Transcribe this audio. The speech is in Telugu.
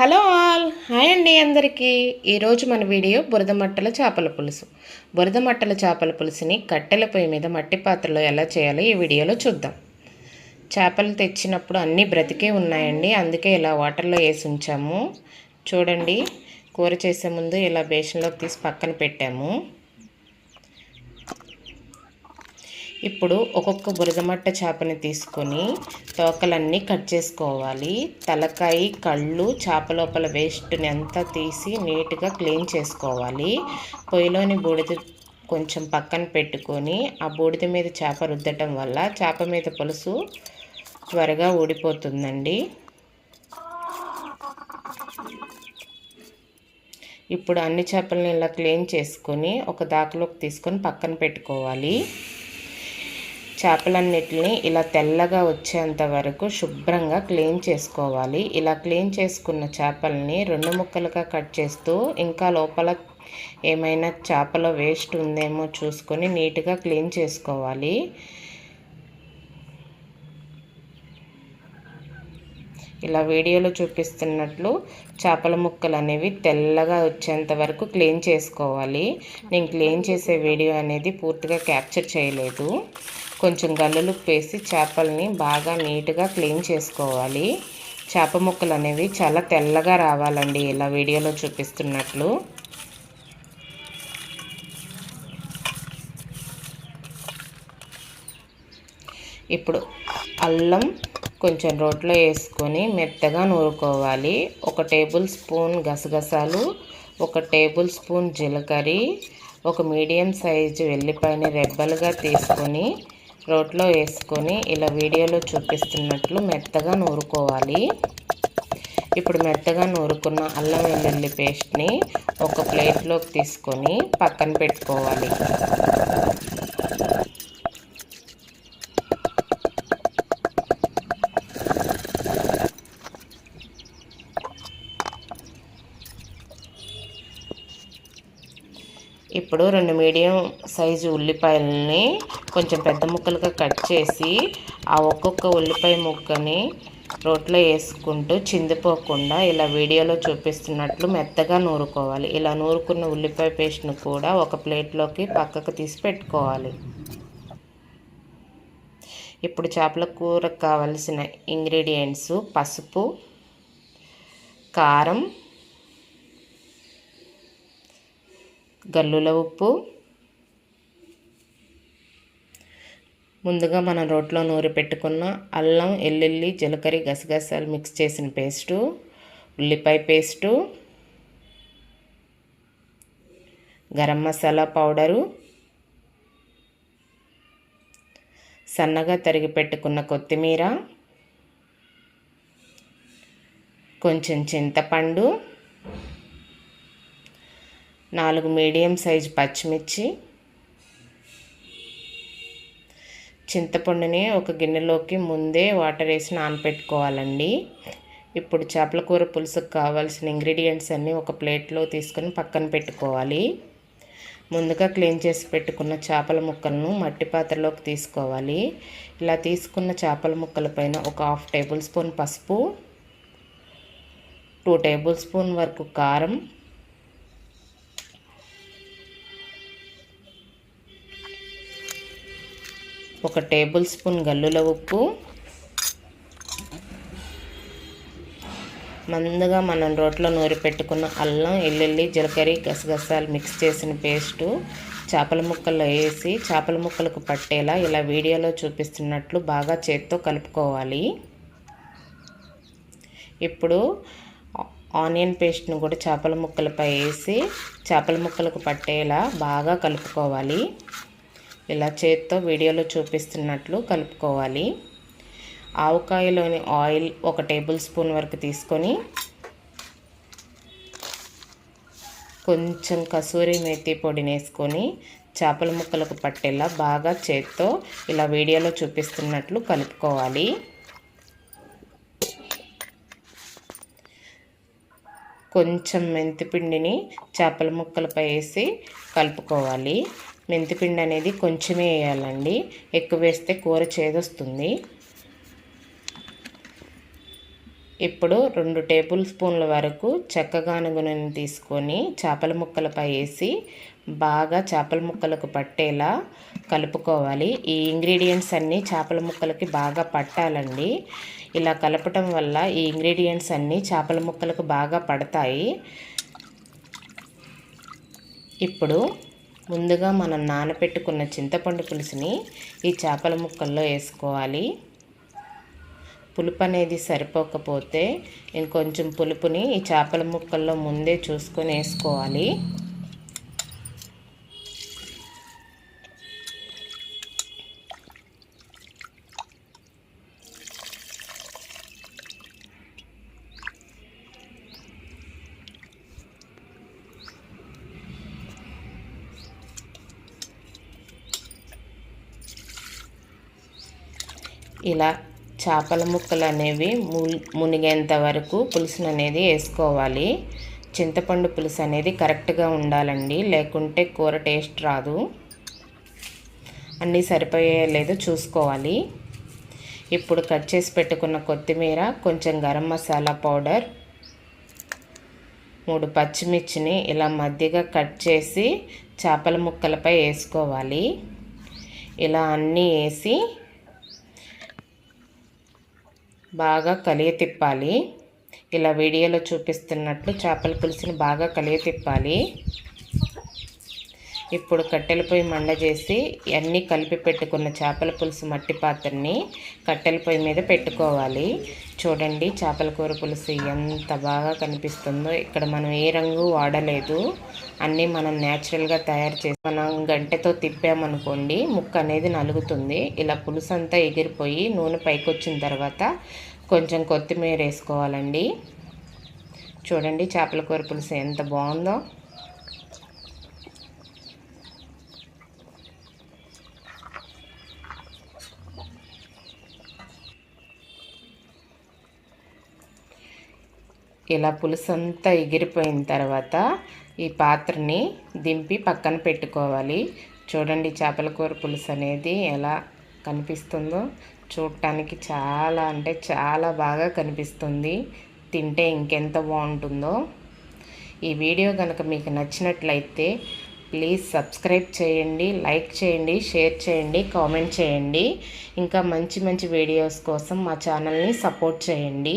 Hello all. హాయ్ అండి అందరికీ. ఈరోజు మన వీడియో బురద మట్టల చేపల పులుసు. బురద మట్టల చేపల పులుసుని కట్టెల పొయ్యి మీద మట్టి పాత్రలో ఎలా చేయాలో ఈ వీడియోలో చూద్దాం. చేపలు తెచ్చినప్పుడు అన్నీ బ్రతికే ఉన్నాయండి. అందుకే ఇలా వాటర్లో వేసి ఉంచాము. చూడండి. కూర చేసే ముందు ఇలా బేషన్లోకి తీసి పక్కన పెట్టాము. ఇప్పుడు ఒక్కొక్క బురదమట్ట చేపని తీసుకొని తోకలన్నీ కట్ చేసుకోవాలి. తలకాయ కళ్ళు చేప లోపల వేస్ట్ని అంతా తీసి నీట్గా క్లీన్ చేసుకోవాలి. పొయ్యిలోని బూడిద కొంచెం పక్కన పెట్టుకొని ఆ బూడిద మీద చేప రుద్దటం వల్ల చేప మీద పులుసు త్వరగా ఊడిపోతుందండి. ఇప్పుడు అన్ని చేపలని ఇలా క్లీన్ చేసుకొని ఒక దాకలోకి తీసుకొని పక్కన పెట్టుకోవాలి. చేపలన్నిటిని ఇలా తెల్లగా వచ్చేంత వరకు శుభ్రంగా క్లీన్ చేసుకోవాలి. ఇలా క్లీన్ చేసుకున్న చేపల్ని రెండు ముక్కలుగా కట్ చేస్తూ ఇంకా లోపల ఏమైనా చేపలో వేస్ట్ ఉందేమో చూసుకొని నీట్గా క్లీన్ చేసుకోవాలి. ఇలా వీడియోలో చూపిస్తున్నట్లు చేపల ముక్కలు అనేవి తెల్లగా వచ్చేంత వరకు క్లీన్ చేసుకోవాలి. నేను క్లీన్ చేసే వీడియో అనేది పూర్తిగా క్యాప్చర్ చేయలేదు. కొంచెం గల్లులు వేసి చేపల్ని బాగా నీట్గా క్లీన్ చేసుకోవాలి. చేప ముక్కలు అనేవి చాలా తెల్లగా రావాలండి ఇలా వీడియోలో చూపిస్తున్నట్లు. ఇప్పుడు అల్లం కొంచెం రోట్లో వేసుకొని మెత్తగా నూరుకోవాలి. ఒక టేబుల్ స్పూన్ గసగసాలు ఒక టేబుల్ స్పూన్ జీలకర్ర ఒక మీడియం సైజు వెల్లిపాయని రెబ్బలుగా తీసుకొని రోట్లో వేసుకొని ఇలా వీడియోలో చూపిస్తున్నట్లు మెత్తగా నూరుకోవాలి. ఇప్పుడు మెత్తగా నూరుకున్న అల్లం వెల్లుల్లి పేస్ట్ని ఒక ప్లేట్లోకి తీసుకొని పక్కన పెట్టుకోవాలి. ఇప్పుడు రెండు మీడియం సైజు ఉల్లిపాయలని కొంచెం పెద్ద ముక్కలుగా కట్ చేసి ఆ ఒక్కొక్క ఉల్లిపాయ ముక్కని రోట్లో వేసుకుంటూ చిందిపోకుండా ఇలా వీడియోలో చూపిస్తున్నట్లు మెత్తగా నూరుకోవాలి. ఇలా నూరుకున్న ఉల్లిపాయ పేస్ట్ను కూడా ఒక ప్లేట్లోకి పక్కకు తీసి పెట్టుకోవాలి. ఇప్పుడు చేపల కూరకు కావలసిన ఇంగ్రీడియంట్స్ పసుపు కారం గల్లుల ఉప్పు ముందుగా మనం రోట్లో నూరి పెట్టుకున్న అల్లం ఎల్లుల్లి జీలకర్ర గసగసాలు మిక్స్ చేసిన పేస్టు ఉల్లిపాయ పేస్టు గరం మసాలా పౌడరు సన్నగా తరిగి పెట్టుకున్న కొత్తిమీర కొంచెం చింతపండు నాలుగు మీడియం సైజు పచ్చిమిర్చి చింతపండుని ఒక గిన్నెలోకి ముందే వాటర్ వేసి నానపెట్టుకోవాలండి. ఇప్పుడు చేపల కూర పులుసుకు కావాల్సిన ఇంగ్రీడియంట్స్ అన్నీ ఒక ప్లేట్లో తీసుకొని పక్కన పెట్టుకోవాలి. ముందుగా క్లీన్ చేసి పెట్టుకున్న చేపల ముక్కలను మట్టి పాత్రలోకి తీసుకోవాలి. ఇలా తీసుకున్న చేపల ముక్కల పైన ఒక హాఫ్ టేబుల్ స్పూన్ పసుపు టూ టేబుల్ స్పూన్ వరకు కారం ఒక టేబుల్ స్పూన్ గల్లుల ఉప్పు. మందుగా మనం రోట్లో నూరి పెట్టుకున్న అల్లం ఎల్లుల్లి జీలకర్ర గసగసాలు మిక్స్ చేసిన పేస్టు చేపల ముక్కల్లో వేసి చేపల ముక్కలకు పట్టేలా ఇలా వీడియోలో చూపిస్తున్నట్లు బాగా చేత్తో కలుపుకోవాలి. ఇప్పుడు ఆనియన్ పేస్ట్ను కూడా చేపల ముక్కలపై వేసి చేపల ముక్కలకు పట్టేలా బాగా కలుపుకోవాలి. ఇలా చేత్తో వీడియోలో చూపిస్తున్నట్లు కలుపుకోవాలి. ఆవకాయలోని ఆయిల్ ఒక టేబుల్ స్పూన్ వరకు తీసుకొని కొంచెం కసూరి మేతి పొడిని వేసుకొని చేపల ముక్కలకు పట్టేలా బాగా చేత్తో ఇలా వీడియోలో చూపిస్తున్నట్లు కలుపుకోవాలి. కొంచెం మెంతిపిండిని చేపల ముక్కలపై వేసి కలుపుకోవాలి. మెంతిపిండి అనేది కొంచెమే వేయాలండి. ఎక్కువ వేస్తే కూర చేదొస్తుంది. ఇప్పుడు రెండు టేబుల్ స్పూన్ల వరకు చెక్కగానుగు తీసుకొని చేపల ముక్కలపై వేసి బాగా చేపల ముక్కలకు పట్టేలా కలుపుకోవాలి. ఈ ఇంగ్రీడియంట్స్ అన్నీ చేపల ముక్కలకి బాగా పట్టాలండి. ఇలా కలపటం వల్ల ఈ ఇంగ్రీడియంట్స్ అన్నీ చేపల ముక్కలకు బాగా పడతాయి. ఇప్పుడు ముందుగా మనం నానబెట్టుకున్న చింతపండు పులుసుని ఈ చేపల ముక్కల్లో వేసుకోవాలి. పులుపు అనేది సరిపోకపోతే ఇంకొంచెం పులుపుని ఈ చేపల ముక్కల్లో ముందే చూసుకొని వేసుకోవాలి. ఇలా చేపల ముక్కలు అనేవి మునిగేంత వరకు పులుసును అనేది వేసుకోవాలి. చింతపండు పులుసు అనేది కరెక్ట్గా ఉండాలండి. లేకుంటే కూర టేస్ట్ రాదు. అన్నీ సరిపోయేలేదు చూసుకోవాలి. ఇప్పుడు కట్ చేసి పెట్టుకున్న కొత్తిమీర కొంచెం గరం మసాలా పౌడర్ మూడు పచ్చిమిర్చిని ఇలా మధ్యగా కట్ చేసి చేపల ముక్కలపై వేసుకోవాలి. ఇలా అన్నీ వేసి బాగా కలియ తిప్పాలి. ఇలా వీడియోలో చూపిస్తున్నట్లు చేపల పులుసుని బాగా కలియ తిప్పాలి. ఇప్పుడు కట్టెల పొయ్యి మండ చేసి అన్నీ కలిపి పెట్టుకున్న చేపల పులుసు మట్టి పాత్రని కట్టెల పొయ్యి మీద పెట్టుకోవాలి. చూడండి చేపల కూర పులుసు ఎంత బాగా కనిపిస్తుందో. ఇక్కడ మనం ఏ రంగు వాడలేదు. అన్నీ మనం న్యాచురల్గా తయారు చేసి మనం గంటెతో తిప్పామనుకోండి ముక్క అనేది నలుగుతుంది. ఇలా పులుసు అంతా ఎగిరిపోయి నూనె పైకి వచ్చిన తర్వాత కొంచెం కొత్తిమీర వేసుకోవాలండి. చూడండి చేపల కూర పులుసు ఎంత బాగుందో. ఇలా పులుసు అంతా ఎగిరిపోయిన తర్వాత ఈ పాత్రని దింపి పక్కన పెట్టుకోవాలి. చూడండి చేపల కూర పులుసు అనేది ఎలా కనిపిస్తుందో. చూడటానికి చాలా అంటే చాలా బాగా కనిపిస్తుంది. తింటే ఇంకెంత బాగుంటుందో. ఈ వీడియో కనుక మీకు నచ్చినట్లయితే ప్లీజ్ సబ్స్క్రైబ్ చేయండి లైక్ చేయండి షేర్ చేయండి కామెంట్ చేయండి. ఇంకా మంచి మంచి వీడియోస్ కోసం మా ఛానల్ని సపోర్ట్ చేయండి.